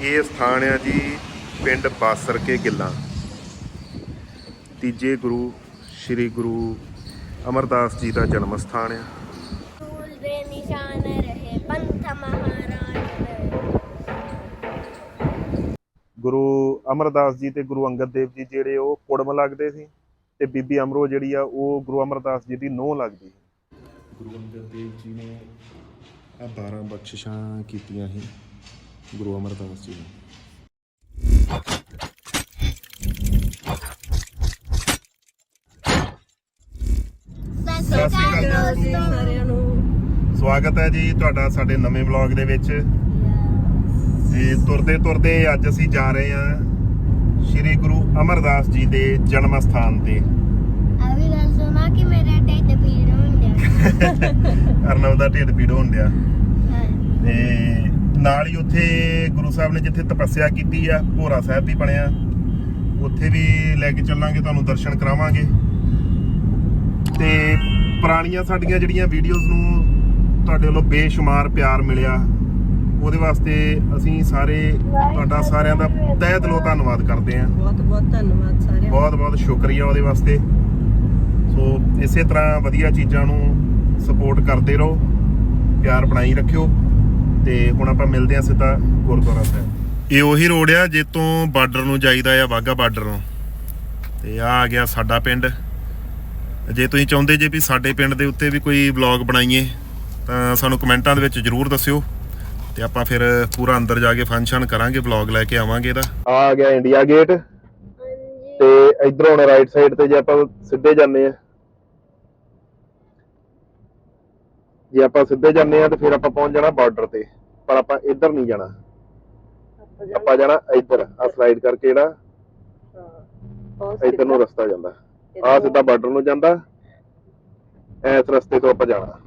ਇਹ ਸਥਾਨ ਆ ਜੀ ਪਿੰਡ ਬਾਸਰ ਕੇ ਗਿੱਲਾਂ। ਤੀਜੇ ਗੁਰੂ ਸ੍ਰੀ ਗੁਰੂ ਅਮਰਦਾਸ ਜੀ ਦਾ ਜਨਮ ਸਥਾਨ ਆ। ਗੁਰੂ ਅਮਰਦਾਸ ਜੀ ਤੇ ਗੁਰੂ ਅੰਗਦ ਦੇਵ ਜੀ ਜਿਹੜੇ ਉਹ ਕੁੜਮ ਲੱਗਦੇ ਸੀ ਤੇ ਬੀਬੀ ਅਮਰੋ ਜਿਹੜੀ ਆ ਉਹ ਗੁਰੂ ਅਮਰਦਾਸ ਜੀ ਦੀ ਨੋਹ ਲੱਗਦੀ ਗੁਰੂ ਅੰਗਦ ਦੇਵ ਜੀ ਨੇ ਆ 12 ਬਖਸ਼ਿਸ਼ਾਂ ਕੀਤੀਆਂ ਸੀ। ਗੁਰੂ ਅਮਰਦਾਸ ਜੀ ਨੂੰ। ਸਵਾਗਤ ਹੈ ਜੀ ਤੁਹਾਡਾ ਸਾਡੇ ਨਵੇਂ ਵਲੌਗ ਦੇ ਵਿੱਚ। ਤੇ ਤੁਰਦੇ ਤੁਰਦੇ ਅੱਜ ਅਸੀਂ ਜਾ ਰਹੇ ਹਾਂ ਸ੍ਰੀ ਗੁਰੂ ਅਮਰਦਾਸ ਜੀ ਦੇ ਜਨਮ ਸਥਾਨ ਤੇ ਅਭੀ ਗੱਲ ਸੁਣਾ ਕਿ ਮੇਰਾ ਢਿੱਡ ਪੀੜ ਹੋਣ ਡਿਆ। ਅਰਨਵ ਦਾ ਢਿੱਡ ਪੀੜ ਹੋਣ ਡਿਆ। ਤੇ ਨਾਲ ਹੀ ਉੱਥੇ ਗੁਰੂ ਸਾਹਿਬ ਨੇ ਜਿੱਥੇ ਤਪੱਸਿਆ ਕੀਤੀ ਆ ਭੋਰਾ ਸਾਹਿਬ ਵੀ ਬਣਿਆ। ਉੱਥੇ ਵੀ ਲੈ ਕੇ ਚੱਲਾਂਗੇ ਤੁਹਾਨੂੰ ਦਰਸ਼ਨ ਕਰਾਵਾਂਗੇ। ਤੇ ਪੁਰਾਣੀਆਂ ਸਾਡੀਆਂ ਜਿਹੜੀਆਂ ਵੀਡੀਓਜ਼ ਨੂੰ ਤੁਹਾਡੇ ਵੱਲੋਂ ਬੇਸ਼ੁਮਾਰ ਪਿਆਰ ਮਿਲਿਆ ਉਹਦੇ ਵਾਸਤੇ ਅਸੀਂ ਸਾਰੇ ਤੁਹਾਡਾ ਸਾਰਿਆਂ ਦਾ ਤਹਿ ਦਿਲੋਂ ਧੰਨਵਾਦ ਕਰਦੇ ਹਾਂ। ਬਹੁਤ ਬਹੁਤ ਧੰਨਵਾਦ ਸਾਰਿਆਂ ਦਾ। ਬਹੁਤ ਬਹੁਤ ਸ਼ੁਕਰੀਆ ਉਹਦੇ ਵਾਸਤੇ। ਸੋ ਇਸੇ ਤਰ੍ਹਾਂ ਵਧੀਆ ਚੀਜ਼ਾਂ ਨੂੰ ਸਪੋਰਟ ਕਰਦੇ ਰਹੋ ਪਿਆਰ ਬਣਾਈ ਰੱਖਿਓ। ਤੇ ਹੁਣ ਆਪਾਂ ਮਿਲਦੇ ਹਾਂ ਸਿੱਧਾ ਗੁਰਦੁਆਰਾ ਸਾਹਿਬ। ਇਹ ਉਹੀ ਰੋਡ ਆ ਜੇ ਤੋਂ ਬਾਰਡਰ ਨੂੰ ਜਾਈਦਾ ਆ ਵਾਗਾ ਬਾਰਡਰ ਨੂੰ। ਤੇ ਆ ਆ ਗਿਆ ਸਾਡਾ ਪਿੰਡ। ਜੇ ਤੁਸੀਂ ਚਾਹੁੰਦੇ ਜੇ ਵੀ ਸਾਡੇ ਪਿੰਡ ਦੇ ਉੱਤੇ ਵੀ ਕੋਈ ਵਲੌਗ ਬਣਾਈਏ ਤਾਂ ਸਾਨੂੰ ਕਮੈਂਟਾਂ ਦੇ ਵਿੱਚ ਜਰੂਰ ਦੱਸਿਓ। ਤੇ ਆਪਾਂ ਫਿਰ ਪੂਰਾ ਅੰਦਰ ਜਾ ਕੇ ਫੰਕਸ਼ਨ ਕਰਾਂਗੇ ਵਲੌਗ ਲੈ ਕੇ ਆਵਾਂਗੇ ਇਹਦਾ। ਆ ਗਿਆ ਇੰਡੀਆ ਗੇਟ। ਤੇ ਇਧਰੋਂ ਹੁਣ ਰਾਈਟ ਸਾਈਡ ਤੇ ਜੇ ਆਪਾਂ ਸਿੱਧੇ ਜਾਂਦੇ ਆ। ਜੇ ਆਪਾਂ ਸਿੱਧੇ ਜਾਂਦੇ ਆ ਤੇ ਫਿਰ ਆਪਾਂ ਪਹੁੰਚ ਜਾਣਾ ਬਾਰਡਰ ਤੇ ਪਰ ਆਪਾਂ ਇੱਧਰ ਨਹੀਂ ਜਾਣਾ। ਆਪਾਂ ਜਾਣਾ ਇੱਧਰ ਆ ਸਲਾਈਡ ਕਰਕੇ ਜਿਹੜਾ ਇੱਧਰ ਨੂੰ ਰਸਤਾ ਜਾਂਦਾ। ਆ ਸਿੱਧਾ ਬਾਰਡਰ ਨੂੰ ਜਾਂਦਾ ਐਸ ਰਸਤੇ ਤੋਂ ਆਪਾਂ ਜਾਣਾ।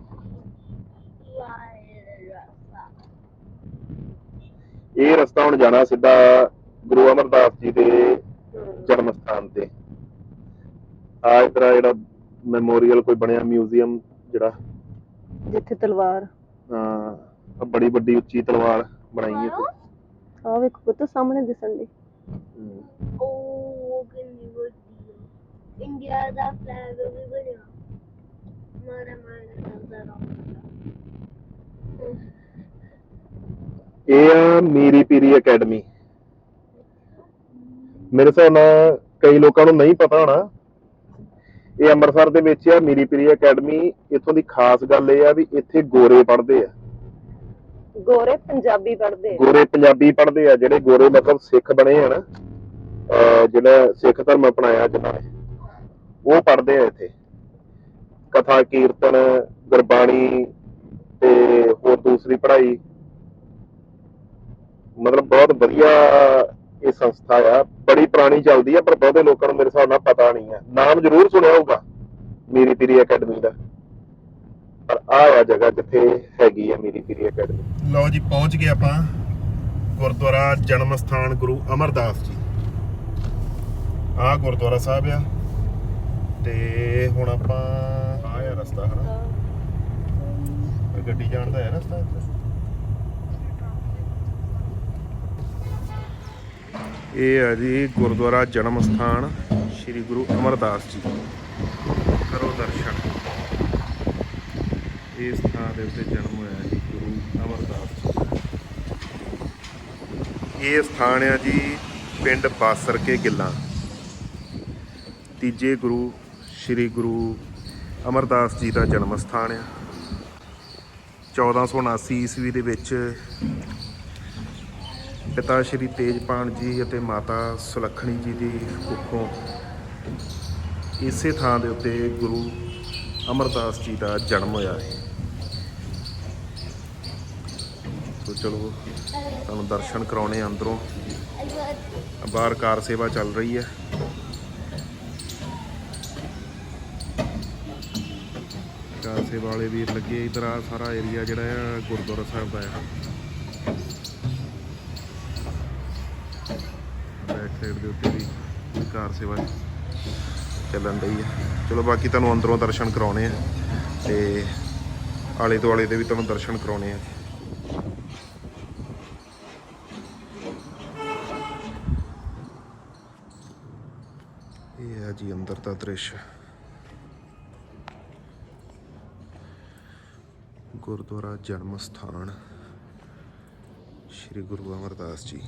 ਇਹ ਰਸਤਾ ਹੁਣ ਜਾਣਾ ਸਿੱਧਾ ਗੁਰੂ ਅਮਰਦਾਸ ਜੀ ਦੇ ਜਨਮ ਸਥਾਨ ਤੇ। ਆ ਇਧਰ ਜਿਹੜਾ ਮੈਮੋਰੀਅਲ ਕੋਈ ਬਣਿਆ ਮਿਊਜ਼ੀਅਮ ਜਿਹੜਾ ਜਿੱਥੇ ਤਲਵਾਰ। ਹਾਂ ਆਹ ਬੜੀ ਵੱਡੀ ਉੱਚੀ ਤਲਵਾਰ ਬਣਾਈ ਹੈ ਆ ਵੇਖੋ ਪੁੱਤ ਸਾਹਮਣੇ ਦਿਸਣ ਦੀ ਹਮ। ਉਹ ਕਿੰਨੀ ਵੱਡੀ ਇੰਡੀਆ ਦਾ ਫਲੈਗ ਵੀ ਬਣਿਆ। ਮਾਰਾ ਮਾਰਾ ਨਜ਼ਰ ਇਹ ਆ ਮੀਰੀ ਪੀਰੀ ਅਕੈਡਮੀ। ਮੇਰੇ ਹਿਸਾਬ ਨਾਲ ਕਈ ਲੋਕਾਂ ਨੂੰ ਨਹੀਂ ਪਤਾ ਹੋਣਾ ਇਹ ਅੰਮ੍ਰਿਤਸਰ ਦੇ ਵਿੱਚ ਆ ਮੀਰੀ ਪੀਰੀ ਅਕੈਡਮੀ। ਇੱਥੋਂ ਦੀ ਖਾਸ ਗੱਲ ਇਹ ਆ ਵੀ ਇੱਥੇ ਗੋਰੇ ਪੜ੍ਹਦੇ ਆ। ਗੋਰੇ ਪੰਜਾਬੀ ਪੜ੍ਹਦੇ ਗੋਰੇ ਪੰਜਾਬੀ ਪੜ੍ਹਦੇ ਆ ਜਿਹੜੇ ਗੋਰੇ ਮਤਲਬ ਸਿੱਖ ਬਣੇ ਆ ਨਾ ਜਿਹੜਾ ਸਿੱਖ ਧਰਮ ਅਪਣਾਇਆ ਜਿਨ੍ਹਾਂ ਨੇ ਉਹ ਪੜ੍ਹਦੇ ਆ ਇੱਥੇ। ਕਥਾ ਕੀਰਤਨ ਗੁਰਬਾਣੀ ਤੇ ਹੋਰ ਦੂਸਰੀ ਪੜ੍ਹਾਈ। ਮਤਲਬ ਬਹੁਤ ਵਧੀਆ ਇਹ ਸੰਸਥਾ ਆ ਬੜੀ ਪੁਰਾਣੀ ਚੱਲਦੀ ਆ ਪਰ ਬਹੁਤੇ ਲੋਕਾਂ ਨੂੰ ਮੇਰੇ ਹਿਸਾਬ ਨਾਲ ਪਤਾ ਨਹੀਂ ਆ। ਨਾਮ ਜ਼ਰੂਰ ਸੁਣਿਆ ਹੋਊਗਾ ਮੇਰੀ ਪੀਰੀ ਅਕੈਡਮੀ ਦਾ। ਪਰ ਆ ਆ ਜਗ੍ਹਾ ਜਿੱਥੇ ਹੈਗੀ ਆ ਮੇਰੀ ਪੀਰੀ ਅਕੈਡਮੀ। ਲਓ ਜੀ ਪਹੁੰਚ ਗਏ ਆਪਾਂ ਗੁਰਦੁਆਰਾ ਜਨਮ ਸਥਾਨ ਗੁਰੂ ਅਮਰਦਾਸ ਜੀ। ਆ ਗੁਰਦੁਆਰਾ ਸਾਹਿਬ ਆ ਤੇ ਹੁਣ ਆਪਾਂ ਆ ਆ ਰਸਤਾ ਹਨਾ। ਗੱਡੀ ਜਾਣ ਦਾ ਹੈ ਰਸਤਾ ਇੱਥੇ ਇਹ ਹੈ ਜੀ ਗੁਰਦੁਆਰਾ ਜਨਮ ਸਥਾਨ ਸ੍ਰੀ ਗੁਰੂ ਅਮਰਦਾਸ ਜੀ। ਕਰੋ ਦਰਸ਼ਨ। ਇਸ ਥਾਂ ਦੇ ਉੱਤੇ ਜਨਮ ਹੋਇਆ ਜੀ ਗੁਰੂ ਅਮਰਦਾਸ ਜੀ। ਦਾ। ਇਹ ਸਥਾਨ ਆ ਜੀ ਪਿੰਡ ਬਾਸਰ ਕੇ ਗਿੱਲਾਂ। ਤੀਜੇ ਗੁਰੂ ਸ੍ਰੀ ਗੁਰੂ ਅਮਰਦਾਸ ਜੀ ਦਾ ਜਨਮ ਸਥਾਨ ਆ। 1479 ਈਸਵੀ ਦੇ ਵਿੱਚ ਪਿਤਾ ਸ਼੍ਰੀ ਤੇਜਪਾਨ ਜੀ ਅਤੇ ਮਾਤਾ ਸੁਲੱਖਣੀ ਜੀ ਦੀ ਕੁੱਖੋਂ ਇਸੇ ਥਾਂ ਦੇ ਉੱਤੇ ਗੁਰੂ ਅਮਰਦਾਸ ਜੀ ਦਾ ਜਨਮ ਹੋਇਆ ਹੈ। ਸੋ ਚਲੋ, ਤੁਹਾਨੂੰ ਦਰਸ਼ਨ ਕਰਾਉਣੇ ਅੰਦਰੋਂ। ਬਾਹਰ ਕਾਰ ਸੇਵਾ ਚੱਲ ਰਹੀ ਹੈ। ਕਾਰ ਸੇਵਾ ਵਾਲੇ ਵੀਰ ਲੱਗੇ ਇਧਰ ਆ, ਸਾਰਾ ਏਰੀਆ ਜਿਹੜਾ ਆ ਗੁਰਦੁਆਰਾ ਸਾਹਿਬ ਦਾ ਆ। ਸਾਈਡ ਦੇ ਉੱਤੇ ਵੀ ਕਾਰ ਸੇਵਾ ਚੱਲਣ ਰਹੀ ਹੈ ਚਲੋ ਬਾਕੀ ਤੁਹਾਨੂੰ ਅੰਦਰੋਂ ਦਰਸ਼ਨ ਕਰਾਉਣੇ ਆ ਤੇ ਆਲੇ ਦੁਆਲੇ ਦੇ ਵੀ ਤੁਹਾਨੂੰ ਦਰਸ਼ਨ ਕਰਾਉਣੇ ਆ। ਇਹ ਹੈ ਜੀ ਅੰਦਰ ਦਾ ਦ੍ਰਿਸ਼। ਗੁਰਦੁਆਰਾ ਜਨਮ ਸਥਾਨ, ਸ੍ਰੀ ਗੁਰੂ ਅਮਰਦਾਸ ਜੀ।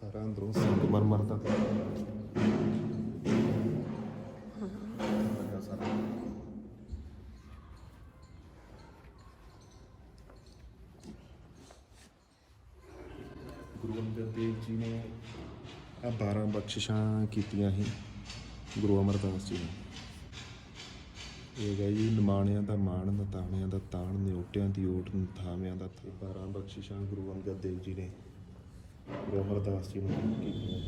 ਸਾਰਾ ਅੰਦਰੋਂ ਸੰਗਮਰਮਰ ਦਾ ਬਣਿਆ ਸਾਰਾ ਗੁਰੂ ਅੰਗਦ ਦੇਵ ਜੀ ਨੇ ਆ 12 ਬਖਸ਼ਿਸ਼ਾਂ ਕੀਤੀਆਂ ਸੀ ਗੁਰੂ ਅਮਰਦਾਸ ਜੀ ਨੇ। ਇਹ ਗਈ ਨਿਮਾਣਿਆਂ ਦਾ ਮਾਣ ਨਤਾਣਿਆਂ ਦਾ ਤਾਣ ਨਿਉਟਿਆਂ ਦੀ ਓਟ ਨਥਾਵਿਆਂ ਦਾ 12 ਬਖਸ਼ਿਸ਼ਾਂ ਗੁਰੂ ਅੰਗਦ ਦੇਵ ਜੀ ਨੇ। ਗੁਰੂ ਅਮਰਦਾਸ ਜੀ ਨੂੰ ਕੀਤੀਆਂ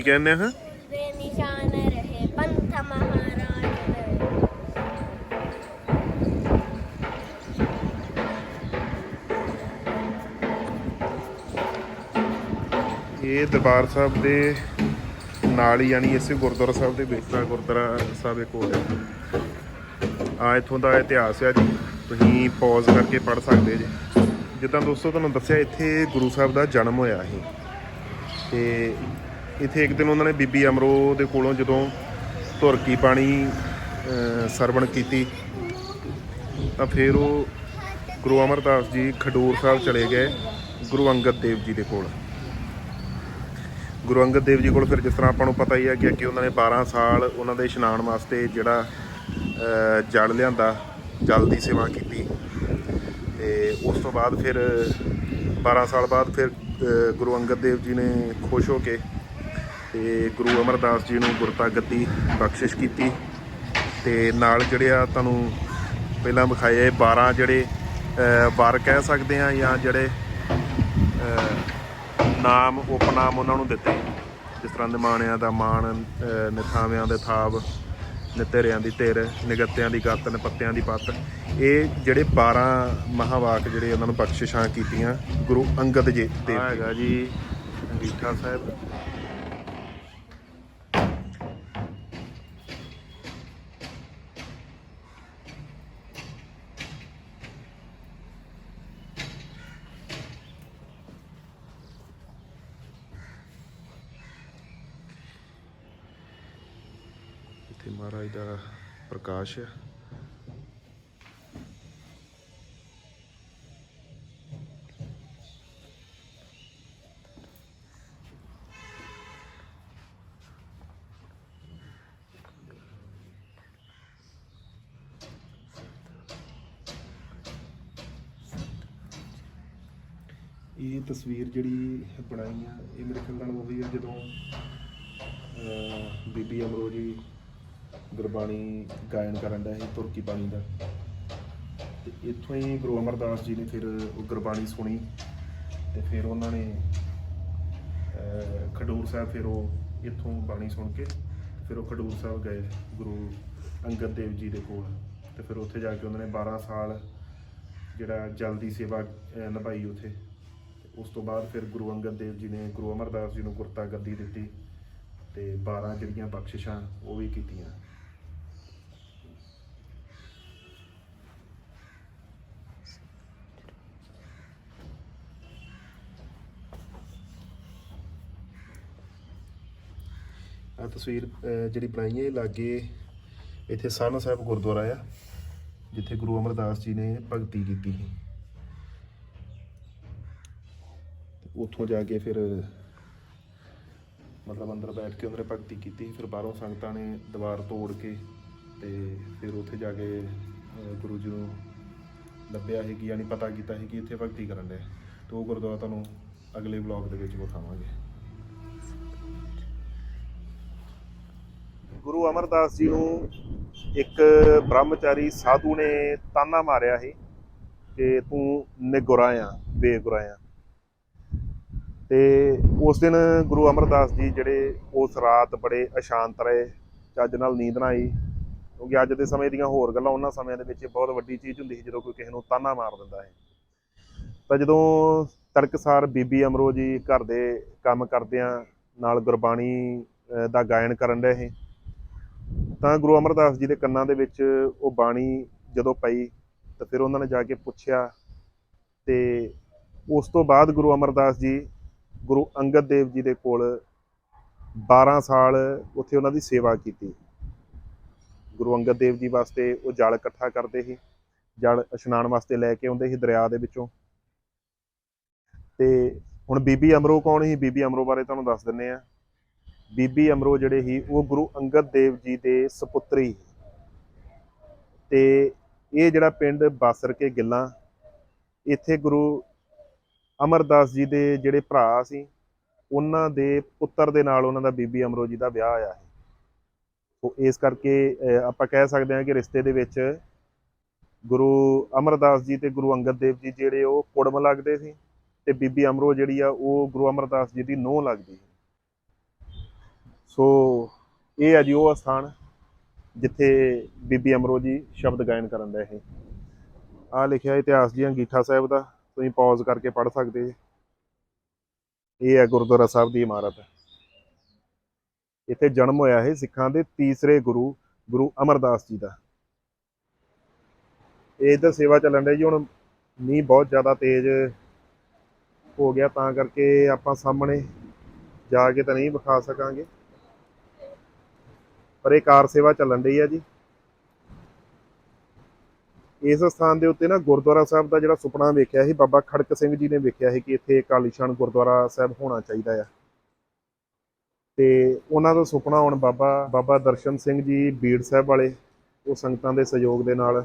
ਕੀ ਕਹਿੰਦੇ ਹਾਂ ਦੇ ਨਿਸ਼ਾਨ ਰਹੇ ਪੰਥ ਮਹਾਰਾਜ। ਦੇ ਇਹ ਦਰਬਾਰ ਸਾਹਿਬ ਦੇ ਨਾਲ ਹੀ ਯਾਨੀ ਇਸੇ ਗੁਰਦੁਆਰਾ ਸਾਹਿਬ ਦੇ ਵਿੱਚ ਦਾ ਗੁਰਦੁਆਰਾ ਸਾਹਿਬ ਇੱਕ ਹੋਰ ਹੈ। ਆ ਇੱਥੋਂ ਦਾ ਇਤਿਹਾਸ ਹੈ ਜੀ। ਤੁਸੀਂ ਪੌਜ਼ ਕਰਕੇ ਪੜ੍ਹ ਸਕਦੇ ਜੀ। ਜਿੱਦਾਂ ਦੋਸਤੋ ਤੁਹਾਨੂੰ ਦੱਸਿਆ ਇੱਥੇ ਗੁਰੂ ਸਾਹਿਬ ਦਾ ਜਨਮ ਹੋਇਆ ਸੀ। ਤੇ ਇੱਥੇ ਇੱਕ ਦਿਨ ਉਹਨਾਂ ਨੇ ਬੀਬੀ ਅਮਰੋ ਦੇ ਕੋਲੋਂ ਜਦੋਂ ਧੁਰਕੀ ਪਾਣੀ ਸਰਵਣ ਕੀਤੀ, ਤਾਂ ਫਿਰ ਉਹ ਗੁਰੂ ਅਮਰਦਾਸ ਜੀ ਖਡੂਰ ਸਾਹਿਬ ਚਲੇ ਗਏ ਗੁਰੂ ਅੰਗਦ ਦੇਵ ਜੀ ਦੇ ਕੋਲ। ਗੁਰੂ ਅੰਗਦ ਦੇਵ ਜੀ ਕੋਲ ਫਿਰ ਜਿਸ ਤਰ੍ਹਾਂ ਆਪਾਂ ਨੂੰ ਪਤਾ ਹੀ ਹੈ ਕਿ ਅੱਗੇ ਉਹਨਾਂ ਨੇ 12 ਸਾਲ ਉਹਨਾਂ ਦੇ ਇਸ਼ਨਾਨ ਵਾਸਤੇ ਜਿਹੜਾ ਜਲ ਲਿਆਂਦਾ, ਜਲ ਦੀ ਸੇਵਾ ਕੀਤੀ। ਤੇ ਉਸ ਤੋਂ ਬਾਅਦ ਫਿਰ 12 ਸਾਲ ਬਾਅਦ ਫਿਰ ਗੁਰੂ ਅੰਗਦ ਦੇਵ ਜੀ ਨੇ ਖੁਸ਼ ਹੋ ਕੇ ਤੇ ਗੁਰੂ ਅਮਰਦਾਸ ਜੀ ਨੂੰ ਗੁਰਤਾ ਗੱਦੀ ਬਖਸ਼ਿਸ਼ ਕੀਤੀ ਤੇ ਨਾਲ ਜਿਹੜੇ ਆ ਤੁਹਾਨੂੰ ਪਹਿਲਾਂ ਵਿਖਾਏ ਇਹ 12 ਜਿਹੜੇ ਵਾਰ ਕਹਿ ਸਕਦੇ ਆ ਜਾਂ ਜਿਹੜੇ ਨਾਮ ਉਪਨਾਮ ਉਹਨਾਂ ਨੂੰ ਦਿੱਤੇ। ਜਿਸ ਤਰ੍ਹਾਂ ਨਿਮਾਣਿਆਂ ਦਾ ਮਾਣ ਅਹ, ਨਿਥਾਵਿਆਂ ਦੇ ਥਾਵ ਨਿਤੇਰਿਆਂ ਦੀ ਧਿਰ ਨਿਗੱਤਿਆਂ ਦੀ ਗੱਤ ਨਪੱਤਿਆਂ ਦੀ ਪੱਤ। ਇਹ ਜਿਹੜੇ 12 ਮਹਾਵਾਕ ਜਿਹੜੇ ਉਹਨਾਂ ਨੂੰ ਬਖਸ਼ਿਸ਼ਾਂ ਕੀਤੀਆਂ ਗੁਰੂ ਅੰਗਦ ਜੀ ਦੇਵ ਹੈਗਾ ਜੀ ਅੰਗੀਠਾ ਸਾਹਿਬ। ਇੱਥੇ ਮਹਾਰਾਜ ਦਾ ਪ੍ਰਕਾਸ਼ ਹੈ ਇਹ ਤਸਵੀਰ ਜਿਹੜੀ ਬਣਾਈ ਆ, ਇਹ ਮੇਰੇ ਖਿਆਲ ਨਾਲ ਉਹੀ ਆ ਜਦੋਂ ਬੀਬੀ ਅਮਰੋ ਜੀ ਗੁਰਬਾਣੀ ਗਾਇਨ ਕਰਨ ਦਾ ਸੀ ਤੁਰਕੀ ਬਾਣੀ ਦਾ। ਤੇ ਇੱਥੋਂ ਹੀ ਗੁਰੂ ਅਮਰਦਾਸ ਜੀ ਨੇ ਫਿਰ ਉਹ ਗੁਰਬਾਣੀ ਸੁਣੀ ਤੇ ਫਿਰ ਉਹਨਾਂ ਨੇ ਖਡੂਰ ਸਾਹਿਬ ਫਿਰ ਉਹ ਇੱਥੋਂ ਬਾਣੀ ਸੁਣ ਕੇ ਫਿਰ ਉਹ ਖਡੂਰ ਸਾਹਿਬ ਗਏ ਗੁਰੂ ਅੰਗਦ ਦੇਵ ਜੀ ਦੇ ਕੋਲ। ਤੇ ਫਿਰ ਉੱਥੇ ਜਾ ਕੇ ਉਹਨਾਂ ਨੇ 12 ਸਾਲ ਜਿਹੜਾ ਜਲ ਦੀ ਸੇਵਾ ਨਿਭਾਈ ਉੱਥੇ। ਉਸ ਤੋਂ ਬਾਅਦ ਫਿਰ ਗੁਰੂ ਅੰਗਦ ਦੇਵ ਜੀ ਨੇ, ਗੁਰੂ ਅਮਰਦਾਸ ਜੀ ਨੂੰ ਗੁਰਤਾ ਗੱਦੀ ਦਿੱਤੀ ਤੇ 12 ਜਿਹੜੀਆਂ ਬਖਸ਼ਿਸ਼ਾਂ ਉਹ ਵੀ ਕੀਤੀਆਂ। ਆ ਤਸਵੀਰ ਜਿਹੜੀ ਬਣਾਈ ਹੈ ਲਾਗੇ ਇੱਥੇ ਸਾਨਾ ਸਾਹਿਬ ਗੁਰਦੁਆਰਾ ਆ, ਜਿੱਥੇ ਗੁਰੂ ਅਮਰਦਾਸ ਜੀ ਨੇ ਭਗਤੀ ਕੀਤੀ ਸੀ। ਉੱਥੋਂ ਜਾ ਕੇ ਫਿਰ ਮਤਲਬ ਅੰਦਰ ਬੈਠ ਕੇ ਉਹਨੇ ਭਗਤੀ ਕੀਤੀ, ਫਿਰ ਬਾਹਰੋਂ ਸੰਗਤਾਂ ਨੇ ਦੀਵਾਰ ਤੋੜ ਕੇ ਤੇ ਫਿਰ ਉੱਥੇ ਜਾ ਕੇ ਗੁਰੂ ਜੀ ਨੂੰ ਲੱਭਿਆ ਸੀ ਕਿ ਯਾਨੀ ਪਤਾ ਕੀਤਾ ਸੀ ਕਿ ਇੱਥੇ ਭਗਤੀ ਕਰਨ ਦੇ ਤੇ ਉਹ ਗੁਰਦੁਆਰਾ ਤੁਹਾਨੂੰ ਅਗਲੇ ਵਲੌਗ ਦੇ ਵਿੱਚ ਵਿਖਾਵਾਂਗੇ। ਗੁਰੂ ਅਮਰਦਾਸ ਜੀ ਨੂੰ ਇੱਕ ਬ੍ਰਹਮਚਾਰੀ ਸਾਧੂ ਨੇ ਤਾਨਾ ਮਾਰਿਆ ਸੀ ਕਿ ਤੂੰ ਨਿਗੁਰਾ ਆ ਬੇਗੁਰਾ ਆ ਤੇ ਉਸ ਦਿਨ ਗੁਰੂ ਅਮਰਦਾਸ ਜੀ ਜਿਹੜੇ ਉਸ ਰਾਤ ਬੜੇ ਅਸ਼ਾਂਤ ਰਹੇ, ਚੱਜ ਨਾਲ ਨੀਂਦ ਨਾ ਆਈ, ਕਿਉਂਕਿ ਅੱਜ ਦੇ ਸਮੇਂ ਦੀਆਂ ਹੋਰ ਗੱਲਾਂ ਉਹਨਾਂ ਸਮਿਆਂ ਦੇ ਵਿੱਚ ਬਹੁਤ ਵੱਡੀ ਚੀਜ਼ ਹੁੰਦੀ ਸੀ ਜਦੋਂ ਕੋਈ ਕਿਸੇ ਨੂੰ ਤਾਨਾ ਮਾਰ ਦਿੰਦਾ ਹੈ ਤਾਂ ਜਦੋਂ ਤੜਕਸਾਰ ਬੀਬੀ ਅਮਰੋ ਜੀ ਘਰ ਦੇ ਕੰਮ ਕਰਦਿਆਂ ਨਾਲ ਗੁਰਬਾਣੀ ਦਾ ਗਾਇਨ ਕਰਨ ਰਹੇ ਸੀ ਤਾਂ ਗੁਰੂ ਅਮਰਦਾਸ ਜੀ ਦੇ ਕੰਨਾਂ ਦੇ ਵਿੱਚ ਉਹ ਬਾਣੀ ਜਦੋਂ ਪਈ, ਤਾਂ ਫਿਰ ਉਹਨਾਂ ਨੇ ਜਾ ਕੇ ਪੁੱਛਿਆ ਤੇ ਉਸ ਤੋਂ ਬਾਅਦ ਗੁਰੂ ਅਮਰਦਾਸ ਜੀ ਗੁਰੂ ਅੰਗਦ ਦੇਵ ਜੀ ਦੇ ਕੋਲ 12 ਸਾਲ ਉੱਥੇ ਉਹਨਾਂ ਦੀ ਸੇਵਾ ਕੀਤੀ। ਗੁਰੂ ਅੰਗਦ ਦੇਵ ਜੀ ਵਾਸਤੇ ਉਹ ਜਲ ਇਕੱਠਾ ਕਰਦੇ ਸੀ, ਜਲ ਇਸ਼ਨਾਨ ਵਾਸਤੇ ਲੈ ਕੇ ਆਉਂਦੇ ਸੀ ਦਰਿਆ ਦੇ ਵਿੱਚੋਂ। ਤੇ ਹੁਣ ਬੀਬੀ ਅਮਰੋ ਕੌਣ ਸੀ? ਬੀਬੀ ਅਮਰੋ ਬਾਰੇ ਤੁਹਾਨੂੰ ਦੱਸ ਦਿੰਨੇ ਆ ਬੀਬੀ ਅਮਰੋ ਜਿਹੜੇ ਸੀ, ਉਹ ਗੁਰੂ ਅੰਗਦ ਦੇਵ ਜੀ ਦੇ ਸੁਪੁੱਤਰੀ ਸੀ। ਤੇ ਇਹ ਜਿਹੜਾ ਪਿੰਡ ਬਾਸਰ ਕੇ ਗਿੱਲਾਂ, ਇੱਥੇ ਗੁਰੂ ਅਮਰਦਾਸ ਜੀ ਦੇ ਜਿਹੜੇ ਭਰਾ ਸੀ, ਉਹਨਾਂ ਦੇ ਪੁੱਤਰ ਦੇ ਨਾਲ ਉਹਨਾਂ ਦਾ ਬੀਬੀ ਅਮਰੋ ਜੀ ਦਾ ਵਿਆਹ ਆਇਆ ਹੈ ਸੋ ਇਸ ਕਰਕੇ ਆਪਾਂ ਕਹਿ ਸਕਦੇ ਹਾਂ ਕਿ ਰਿਸ਼ਤੇ ਦੇ ਵਿੱਚ ਗੁਰੂ ਅਮਰਦਾਸ ਜੀ ਤੇ ਗੁਰੂ ਅੰਗਦ ਦੇਵ ਜੀ ਜਿਹੜੇ ਉਹ ਕੁੜਮ ਲੱਗਦੇ ਸੀ ਤੇ ਬੀਬੀ ਅਮਰੋ ਜਿਹੜੀ ਆ, ਉਹ ਗੁਰੂ ਅਮਰਦਾਸ ਜੀ ਦੀ ਨੂੰਹ ਲੱਗਦੀ ਸੋ ਇਹ ਹੈ ਜੀ, ਉਹ ਸਥਾਨ ਜਿੱਥੇ ਬੀਬੀ ਅਮਰੋ ਜੀ ਸ਼ਬਦ ਗਾਇਨ ਕਰਨ ਦਾ ਇਹ। ਆ ਲਿਖਿਆ ਇਤਿਹਾਸ ਜੀ ਅੰਗੀਠਾ ਸਾਹਿਬ ਦਾ, ਤੁਸੀਂ ਪੌਜ਼ ਕਰਕੇ ਪੜ੍ਹ ਸਕਦੇ ਜੀ। ਇਹ ਹੈ ਗੁਰਦੁਆਰਾ ਸਾਹਿਬ ਦੀ ਇਮਾਰਤ। ਇੱਥੇ ਜਨਮ ਹੋਇਆ ਹੈ ਸਿੱਖਾਂ ਦੇ ਤੀਸਰੇ ਗੁਰੂ ਗੁਰੂ ਅਮਰਦਾਸ ਜੀ ਦਾ। ਇਹ ਤਾਂ ਸੇਵਾ ਚੱਲਣ ਡਈ ਜੀ, ਹੁਣ ਮੀਂਹ ਬਹੁਤ ਜ਼ਿਆਦਾ ਤੇਜ਼ ਹੋ ਗਿਆ, ਤਾਂ ਕਰਕੇ ਆਪਾਂ ਸਾਹਮਣੇ ਜਾ ਕੇ ਤਾਂ ਨਹੀਂ ਵਿਖਾ ਸਕਾਂਗੇ। ਪਰ ਇਹ ਕਾਰ ਸੇਵਾ ਚੱਲਣ ਰਹੀ ਹੈ ਜੀ। ਇਸ ਸਥਾਨ ਦੇ ਉੱਤੇ ਨਾ ਗੁਰਦੁਆਰਾ ਸਾਹਿਬ ਦਾ ਜਿਹੜਾ ਸੁਪਨਾ ਵੇਖਿਆ ਸੀ, ਬਾਬਾ ਖੜਕ ਸਿੰਘ ਜੀ ਨੇ ਵੇਖਿਆ ਸੀ ਕਿ ਇੱਥੇ ਇੱਕ ਆਲੀਸ਼ਾਨ ਗੁਰਦੁਆਰਾ ਸਾਹਿਬ ਹੋਣਾ ਚਾਹੀਦਾ ਆ। ਤੇ ਉਹਨਾਂ ਦਾ ਸੁਪਨਾ ਹੁਣ ਬਾਬਾ ਬਾਬਾ ਦਰਸ਼ਨ ਸਿੰਘ ਜੀ ਬੀੜ ਸਾਹਿਬ ਵਾਲੇ, ਉਹ ਸੰਗਤਾਂ ਦੇ ਸਹਿਯੋਗ ਦੇ ਨਾਲ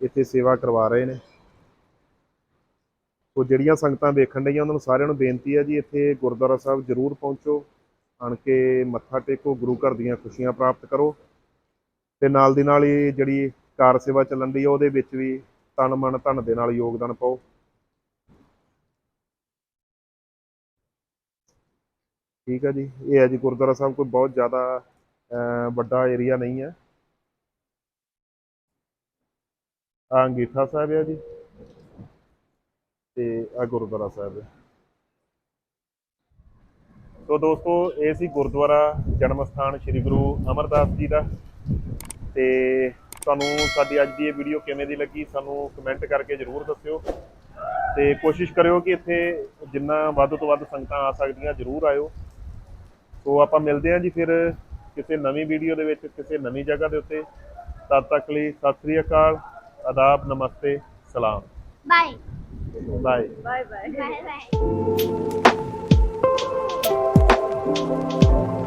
ਇੱਥੇ ਸੇਵਾ ਕਰਵਾ ਰਹੇ ਨੇ। ਉਹ ਜਿਹੜੀਆਂ ਸੰਗਤਾਂ ਵੇਖਣ ਡਈਆਂ, ਉਹਨਾਂ ਨੂੰ ਸਾਰਿਆਂ ਨੂੰ ਬੇਨਤੀ ਹੈ ਜੀ, ਇੱਥੇ ਗੁਰਦੁਆਰਾ ਸਾਹਿਬ ਜ਼ਰੂਰ ਪਹੁੰਚੋ। ਆਣ ਕੇ ਮੱਥਾ ਟੇਕੋ, ਗੁਰੂ ਘਰ ਦੀਆਂ ਖੁਸ਼ੀਆਂ ਪ੍ਰਾਪਤ ਕਰੋ। ਤੇ ਨਾਲ ਦੀ ਨਾਲ ਹੀ ਜਿਹੜੀ ਕਾਰ ਸੇਵਾ ਚੱਲਣ ਦੀ, ਉਹਦੇ ਵਿੱਚ ਵੀ ਤਨ, ਮਨ, ਧਨ ਦੇ ਨਾਲ ਯੋਗਦਾਨ ਪਾਓ। ਠੀਕ ਹੈ ਜੀ। ਇਹ ਹੈ ਜੀ, ਗੁਰਦੁਆਰਾ ਸਾਹਿਬ ਕੋਈ ਬਹੁਤ ਜ਼ਿਆਦਾ ਵੱਡਾ ਏਰੀਆ ਨਹੀਂ ਹੈ। ਆ ਅੰਗੀਠਾ ਸਾਹਿਬ ਹੈ ਜੀ। ਤੇ ਆ ਗੁਰਦੁਆਰਾ ਸਾਹਿਬ ਹੈ ਸੋ ਦੋਸਤੋ ਇਹ ਸੀ ਗੁਰਦੁਆਰਾ ਜਨਮ ਸਥਾਨ ਸ੍ਰੀ ਗੁਰੂ ਅਮਰਦਾਸ ਜੀ ਦਾ। ਤੇ ਤੁਹਾਨੂੰ ਸਾਡੀ ਅੱਜ ਦੀ ਇਹ ਵੀਡੀਓ ਕਿਵੇਂ ਦੀ ਲੱਗੀ ਸਾਨੂੰ ਕਮੈਂਟ ਕਰਕੇ ਜਰੂਰ ਦੱਸਿਓ। ਤੇ ਕੋਸ਼ਿਸ਼ ਕਰਿਓ ਕਿ ਇੱਥੇ ਜਿੰਨਾ ਵੱਧ ਤੋਂ ਵੱਧ ਸੰਗਤਾਂ ਆ ਸਕਦੀਆਂ ਜਰੂਰ ਆਇਓ। ਸੋ ਆਪਾਂ ਮਿਲਦੇ ਹਾਂ ਜੀ ਫਿਰ ਕਿਸੇ ਨਵੀਂ ਵੀਡੀਓ ਦੇ ਵਿੱਚ ਕਿਸੇ ਨਵੀਂ ਜਗ੍ਹਾ ਦੇ ਉੱਤੇ। ਤਦ ਤੱਕ ਲਈ ਸਤਿ ਸ੍ਰੀ ਅਕਾਲ ਆਦਾਬ ਨਮਸਤੇ ਸਲਾਮ। Bye bye bye bye Música